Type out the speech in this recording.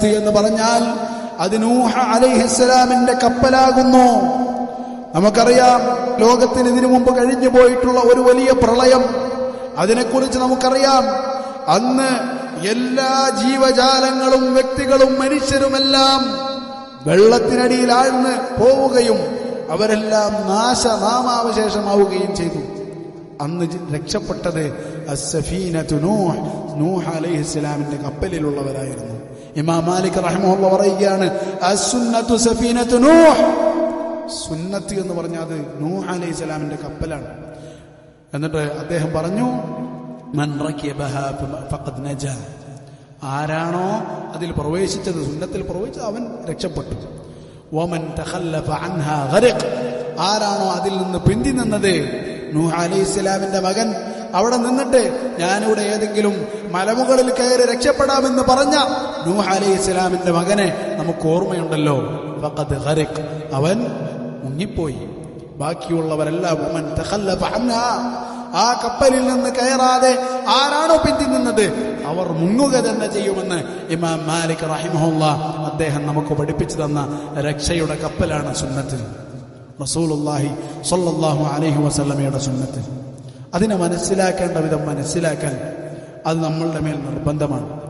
സുന്നത്ത് എന്ന് പറഞ്ഞാൽ അത് നൂഹ അലൈഹിസ്സലാമിന്റെ കപ്പലാകുന്നു. നമുക്കറിയാം ലോകത്തിന് ഇതിനു മുമ്പ് കഴിഞ്ഞു പോയിട്ടുള്ള ഒരു വലിയ പ്രളയം. അതിനെക്കുറിച്ച് നമുക്കറിയാം അന്ന് എല്ലാ ജീവജാലങ്ങളും വ്യക്തികളും മനുഷ്യരുമെല്ലാം വെള്ളത്തിനടിയിൽ ആഴ്ന്ന് പോവുകയും അവരെല്ലാം നാശനാമാവശേഷമാവുകയും ചെയ്തു. അന്ന് രക്ഷപ്പെട്ടത് അസ്സഫീനത്തു നൂഹ് നൂഹ് അലൈഹിസ്സലാമിന്റെ കപ്പലിലുള്ളവരായിരുന്നു. ഇമാം മാലിക് റഹ്മുള്ള പറയുകയാണ് സുന്നത്ത് എന്ന് പറഞ്ഞാൽ അത് നൂഹ് അലൈഹി സ്വലാമിന്റെ കപ്പലാണ്. എന്നിട്ട് അദ്ദേഹം പറഞ്ഞു ആരാണോ അതിൽ പ്രവേശിച്ചത് സുന്നത്തിൽ പ്രവേശിച്ചത് അവൻ രക്ഷപ്പെട്ടു. ഓമൻ ആരാണോ അതിൽ നിന്ന് പിന്തി നിന്നത് നൂഹ് അലൈഹി മകൻ അവിടെ നിന്നിട്ട് ഞാനിവിടെ ഏതെങ്കിലും മലമുകളിൽ കയറി രക്ഷപ്പെടാമെന്ന് പറഞ്ഞ നൂഹ് അലൈഹി ഇസ്ലാമിന്റെ മകനെ നമുക്ക് ഓർമ്മയുണ്ടല്ലോ. ഫഖദ് അവൻ മുങ്ങിപ്പോയി. ബാക്കിയുള്ളവരെല്ലാം. ആ കപ്പലിൽ നിന്ന് കയറാതെ ആരാണോ പിന്തി നിന്നത്? അവർ മുങ്ങുക തന്നെ ചെയ്യുമെന്ന് ഇമാം മാലിക് റഹിമഹുല്ല അദ്ദേഹം നമുക്ക് പഠിപ്പിച്ചു തന്ന രക്ഷയുടെ കപ്പലാണ് സുന്നത്തിൽ റസൂലുള്ളാഹി സ്വല്ലല്ലാഹു അലൈഹി വസല്ലമയുടെ സുന്നത്ത്. അതിനെ മനസ്സിലാക്കേണ്ട വിധം മനസ്സിലാക്കാൻ അത് നമ്മളുടെ മേൽ നിർബന്ധമാണ്.